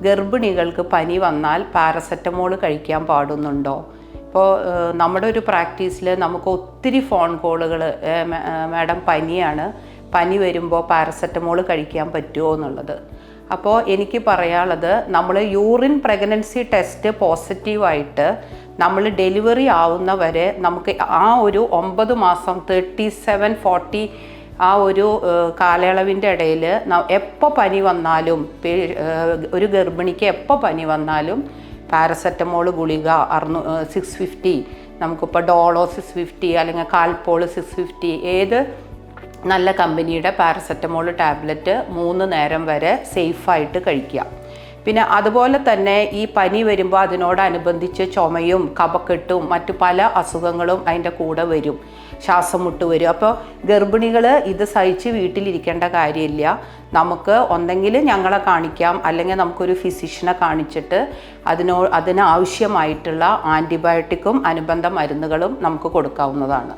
ഗർഭിണികൾക്ക് പനി വന്നാൽ പാരസെറ്റമോൾ കഴിക്കാൻ പാടുന്നുണ്ടോ? ഇപ്പോൾ നമ്മുടെ ഒരു പ്രാക്ടീസിൽ നമുക്ക് ഒത്തിരി ഫോൺ കോളുകൾ മാഡം പനിയാണ്. പനി വരുമ്പോൾ പാരസെറ്റമോൾ കഴിക്കാൻ പറ്റുമോ എന്നുള്ളത്. അപ്പോൾ എനിക്ക് പറയാനുള്ളത് നമ്മൾ യൂറിൻ പ്രഗ്നൻസി ടെസ്റ്റ് പോസിറ്റീവായിട്ട് നമ്മൾ ഡെലിവറി ആവുന്ന വരെ നമുക്ക് ആ ഒരു ഒമ്പത് മാസം തേർട്ടി സെവൻ ഫോർട്ടി ആ ഒരു കാലയളവിന്റെ ഇടയിൽ എപ്പോൾ പനി വന്നാലും ഒരു ഗർഭിണിക്ക് എപ്പോൾ പനി വന്നാലും പാരസെറ്റമോൾ ഗുളിക അറുന്നൂ സിക്സ് ഫിഫ്റ്റി നമുക്കിപ്പോൾ ഡോളോ സിക്സ് ഫിഫ്റ്റി അല്ലെങ്കിൽ കാൽപോൾ സിക്സ് ഫിഫ്റ്റി ഏത് നല്ല കമ്പനിയുടെ പാരസെറ്റമോൾ ടാബ്ലറ്റ് മൂന്ന് നേരം വരെ സേഫായിട്ട് കഴിക്കുക. പിന്നെ അതുപോലെ തന്നെ ഈ പനി വരുമ്പോൾ അതിനോടനുബന്ധിച്ച് ചുമയും കപക്കെട്ടും മറ്റു പല അസുഖങ്ങളും അതിന്റെ കൂടെ വരും. ശ്വാസം മുട്ട് വരും. അപ്പോൾ ഗർഭിണികൾ ഇത് സഹിച്ച് വീട്ടിലിരിക്കേണ്ട കാര്യമില്ല. നമുക്ക് ഒന്നെങ്കിൽ ഞങ്ങളെ കാണിക്കാം. അല്ലെങ്കിൽ നമുക്കൊരു ഫിസിഷ്യനെ കാണിച്ചിട്ട് അതിനോ അതിനാവശ്യമായിട്ടുള്ള ആന്റിബയോട്ടിക്കും അനുബന്ധ മരുന്നുകളും നമുക്ക് കൊടുക്കാവുന്നതാണ്.